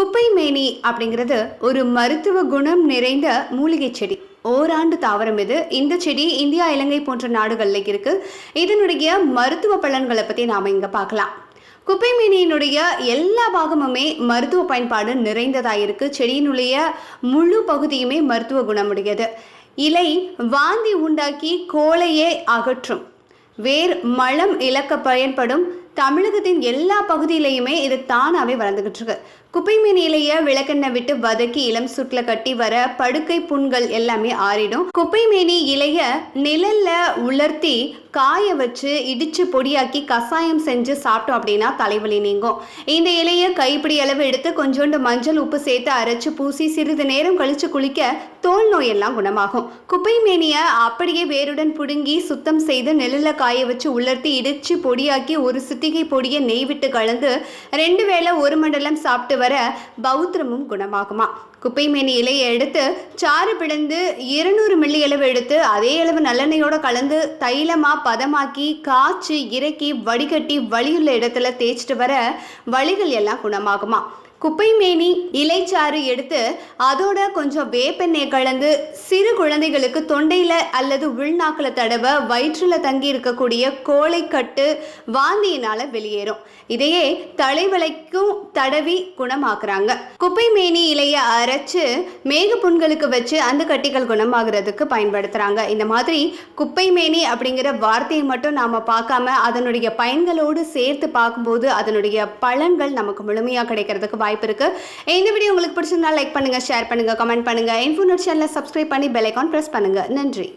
குப்பை மேனி அப்படிங்கிறது ஒரு மருத்துவ குணம் நிறைந்த மூலிகை செடி. ஓராண்டு தாவரம் இது. இந்த செடி இந்தியா இலங்கை போன்ற நாடுகளில் இருக்கு. இதனுடைய மருத்துவ பலன்களை பற்றி நாம் இங்கே பார்க்கலாம். குப்பை மீனியினுடைய எல்லா பாகமுமே மருத்துவ பயன்பாடு நிறைந்ததாக இருக்கு. செடியினுடைய முழு பகுதியுமே மருத்துவ குணமுடையது. இலை வாந்தி உண்டாக்கி கோழையே அகற்றும். வேர் மலம் இழக்க பயன்படும். தமிழகத்தின் எல்லா பகுதியிலையுமே இது தானாகவே வளர்ந்துகிட்டு இருக்கு. குப்பை இலைய விளக்கெண்ணெய் விட்டு வதக்கி இளம் சுட்டில் கட்டி வர படுக்கை புண்கள் எல்லாமே ஆறிடும். குப்பைமேனி இலைய நிழல்ல உலர்த்தி காய வச்சு இடிச்சு பொடியாக்கி கசாயம் செஞ்சு சாப்பிட்டோம் அப்படின்னா தலைவலி நீங்கும். இந்த இலையை கைப்பிடி அளவு எடுத்து கொஞ்சோண்டு மஞ்சள் உப்பு சேர்த்து அரைச்சு பூசி சிறிது நேரம் கழிச்சு குளிக்க தோல் நோயெல்லாம் குணமாகும். குப்பை மேனிய அப்படியே வேருடன் புடுங்கி சுத்தம் செய்து நெல்லில் காய வச்சு உலர்த்தி இடிச்சு பொடியாக்கி ஒரு சிட்டிகை பொடியை நெய் விட்டு கலந்து ரெண்டு வேளை ஒரு மண்டலம் சாப்பிட்டு வர பௌத்திரமும் குணமாகுமா? குப்பைமேனி இலையை எடுத்து சாறு பிழந்து இருநூறு மில்லி அளவு எடுத்து அதே அளவு நல்லெண்ணெயோட கலந்து தைலமாக பதமாக்கி காய்ச்சி இறக்கி வடிகட்டி வலியுள்ள இடத்துல தேய்ச்சிட்டு வர வலிகள் எல்லாம் குணமாகுமா? குப்பைமேனி இலைச்சாறு எடுத்து அதோட கொஞ்சம் வேப்பெண்ணெய் கலந்து சிறு குழந்தைகளுக்கு தொண்டையில் அல்லது உள்நாக்கில் தடவ வயிற்றில் தங்கி இருக்கக்கூடிய கோழைக்கட்டு வாந்தியினால் வெளியேறும். இதையே தலைவலைக்கும் தடவி குணமாக்குறாங்க. குப்பைமேனி இலையை அரைச்சு மேக புண்களுக்கு வச்சு அந்த கட்டிகள் குணமாகிறதுக்கு பயன்படுத்துகிறாங்க இந்த மாதிரி குப்பைமேனி அப்படிங்கிற வார்த்தையை மட்டும் நாம் பார்க்காம அதனுடைய பயன்களோடு சேர்த்து பார்க்கும்போது அதனுடைய பலன்கள் நமக்கு முழுமையாக கிடைக்கிறதுக்கு வாய்ப்பு இருக்கு இந்த வீடியோ உங்களுக்கு பிடிச்சிருந்தா லைக் பண்ணுங்க ஷேர் பண்ணுங்க கமெண்ட் பண்ணுங்க. இன்ஃபோனட் சேனலை சப்ஸ்கிரைப் பண்ணி பெல் ஐக்கான் ப்ரெஸ் பண்ணுங்க. நன்றி.